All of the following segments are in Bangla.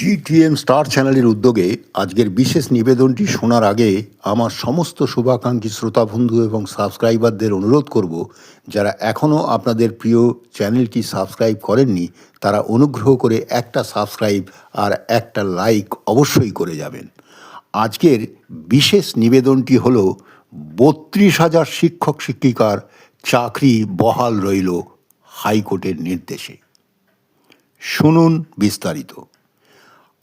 জিটিএম স্টার চ্যানেলের উদ্যোগে আজকের বিশেষ নিবেদনটি শোনার আগে আমার সমস্ত শুভাকাঙ্ক্ষী শ্রোতা বন্ধু এবং সাবস্ক্রাইবারদের অনুরোধ করব, যারা এখনও আপনাদের প্রিয় চ্যানেলটি সাবস্ক্রাইব করেননি, তারা অনুগ্রহ করে একটা সাবস্ক্রাইব আর একটা লাইক অবশ্যই করে যাবেন। আজকের বিশেষ নিবেদনটি হল, বত্রিশ হাজার শিক্ষক শিক্ষিকার চাকরি বহাল রইল হাইকোর্টের নির্দেশে। শুনুন বিস্তারিত।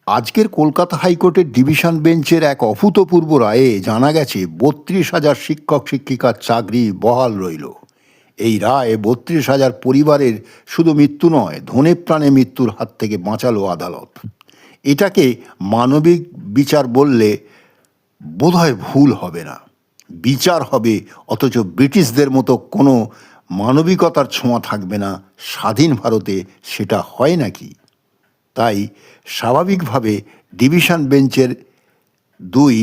আজকের কলকাতা হাইকোর্টের ডিভিশন বেঞ্চের এক অভূতপূর্ব রায়ে জানা গেছে, বত্রিশ হাজার শিক্ষক শিক্ষিকার চাকরি বহাল রইল। এই রায় বত্রিশ হাজার পরিবারের শুধু মৃত্যু নয়, ধনে প্রাণে মৃত্যুর হাত থেকে বাঁচালো আদালত। এটাকে মানবিক বিচার বললে বোধহয় ভুল হবে না। বিচার হবে, অথচ ব্রিটিশদের মতো কোনো মানবিকতার ছোঁয়া থাকবে না। স্বাধীন ভারতে সেটা হয় নাকি? তাই স্বাভাবিকভাবে ডিভিশন বেঞ্চের দুই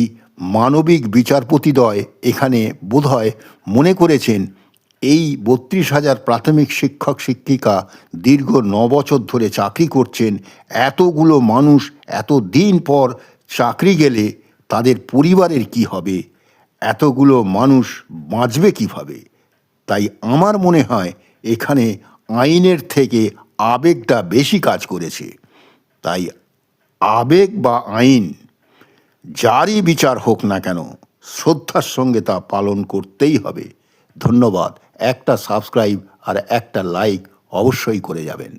মানবিক বিচারপতিদ্বয় এখানে বোধহয় মনে করেছেন, এই বত্রিশ হাজার প্রাথমিক শিক্ষক শিক্ষিকা দীর্ঘ ন বছর ধরে চাকরি করছেন, এতগুলো মানুষ এত দিন পর চাকরি গেলে তাদের পরিবারের কি হবে? এতগুলো মানুষ বাঁচবে কীভাবে? তাই আমার মনে হয় এখানে আইনের থেকে আবেগটা বেশি কাজ করেছে। তাই আবেগ বা আইন যারই বিচার হোক না কেন শ্রদ্ধার সঙ্গে তা পালন করতেই হবে। ধন্যবাদ। একটা সাবস্ক্রাইব আর একটা লাইক অবশ্যই করে যাবেন।